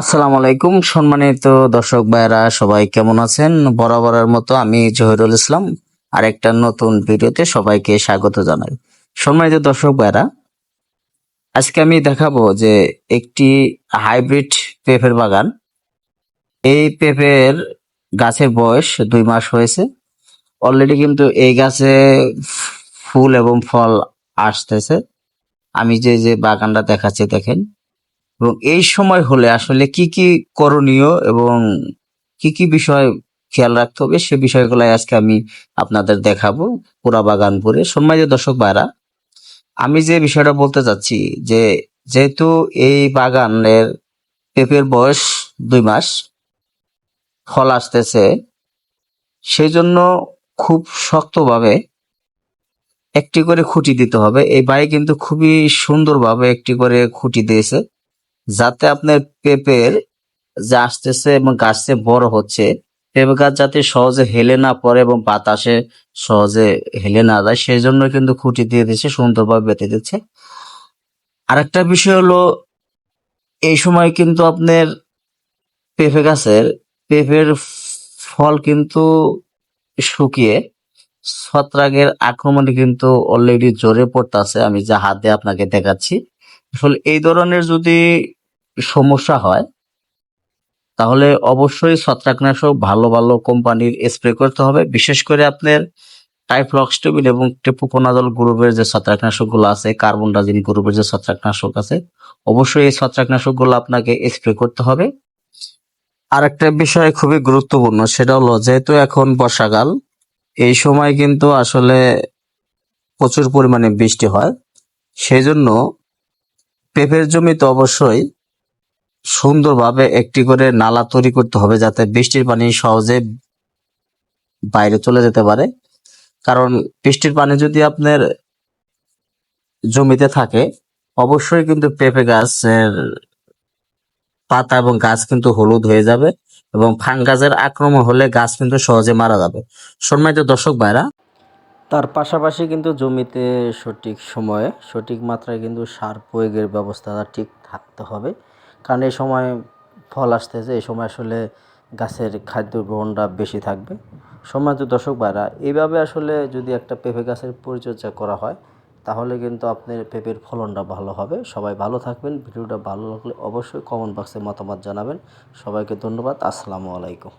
আসসালামু আলাইকুম, সম্মানিত দর্শক ভাইরা সবাই কেমন আছেন? বরাবরের মতো আমি জহিরুল ইসলাম, আরেকটা নতুন ভিডিওতে সবাইকে স্বাগত জানাই। সম্মানিত দর্শক ভাইরা আজকে আমি দেখাবো যে একটি হাইব্রিড পেঁপের বাগান। এই পেঁপের গাছের বয়স দুই মাস হয়েছে। অলরেডি কিন্তু এই গাছে ফুল এবং ফল আসতেছে। আমি যে যে বাগানটা দেখাচ্ছি, দেখেন। এবং এই সময় হলে আসলে কি কি করণীয় এবং কি কি বিষয় খেয়াল রাখতে হবে সে বিষয়গুলো আজকে আমি আপনাদের দেখাবো পুরা বাগান ঘুরে সম্মানিত দর্শক ভাইরা আমি যে বিষয়টা বলতে চাচ্ছি যে যেহেতু এই বাগানের পেঁপের বয়স দুই মাস, ফল আসতেছে সেই জন্য খুব শক্তভাবে একটি করে খুঁটি দিতে হবে। এই বাড়ি কিন্তু খুবই সুন্দরভাবে একটি করে খুঁটি দিয়েছে। যাতে আপনার পেঁপের যে আসতেছে এবং গাছতে বড় হচ্ছে, পেঁপে গাছ যাতে সহজে হেলে না পড়ে এবং বাতাসে সহজে হেলে না যায়, সেই জন্য কিন্তু খুঁটি দিয়ে দিচ্ছে সুন্দরভাবে বেঁধে দিচ্ছে আরেকটা বিষয় হলো, এই সময় কিন্তু আপনার পেঁপে গাছের, পেঁপের ফল কিন্তু শুকিয়ে ছত্রাকের আক্রমণে কিন্তু অলরেডি জোরে পড়তেছে। আমি যা হাত আপনাকে দেখাচ্ছি। আসলে এই ধরনের যদি সমস্যা হয়, তাহলে অবশ্যই ছত্রাকনাশক ভালো ভালো কোম্পানির স্প্রে করতে হবে। বিশেষ করে আপনার টাইফ্লক্সটেবিল এবং টেপুকোনাজল গ্রুপের যে ছত্রাকনাশকগুলো আছে কার্বন ডাজিন গ্রুপের যে ছত্রাকনাশক আছে, অবশ্যই এই ছত্রাকনাশকগুলো আপনাকে স্প্রে করতে হবে। আর একটা বিষয় খুবই গুরুত্বপূর্ণ, সেটা হলো যেহেতু এখন বর্ষাকাল, এই সময় কিন্তু আসলে প্রচুর পরিমাণে বৃষ্টি হয়। সেই জন্য পেঁপের জমিতে অবশ্যই সুন্দরভাবে একটি করে নালা তৈরি করতে হবে যাতে বৃষ্টির পানি সহজে বাইরে চলে যেতে পারে। কারণ বৃষ্টির পানি যদি আপনার জমিতে থাকে, অবশ্যই কিন্তু পেঁপে গাছের পাতা এবং গাছ কিন্তু হলুদ হয়ে যাবে এবং ফাঙ্গাসের আক্রমণ হলে গাছ কিন্তু সহজে মারা যাবে। সম্মানিত দর্শক ভাইরা তার পাশাপাশি কিন্তু জমিতে সঠিক সময়ে, সঠিক মাত্রায় কিন্তু সার প্রয়োগের ব্যবস্থাটা ঠিক থাকতে হবে। কারণ এই সময় ফল আসতেছে, এই সময় আসলে গাছের খাদ্য গ্রহণটা বেশি থাকবে। সম্মানিত দর্শক ভাইরা এইভাবে আসলে যদি একটা পেঁপে গাছের পরিচর্যা করা হয়, তাহলে কিন্তু আপনার পেঁপের ফলনটা ভালো হবে। সবাই ভালো থাকবেন। ভিডিওটা ভালো লাগলে অবশ্যই কমেন্ট বক্সে মতামত জানাবেন। সবাইকে ধন্যবাদ। আসসালামু আলাইকুম।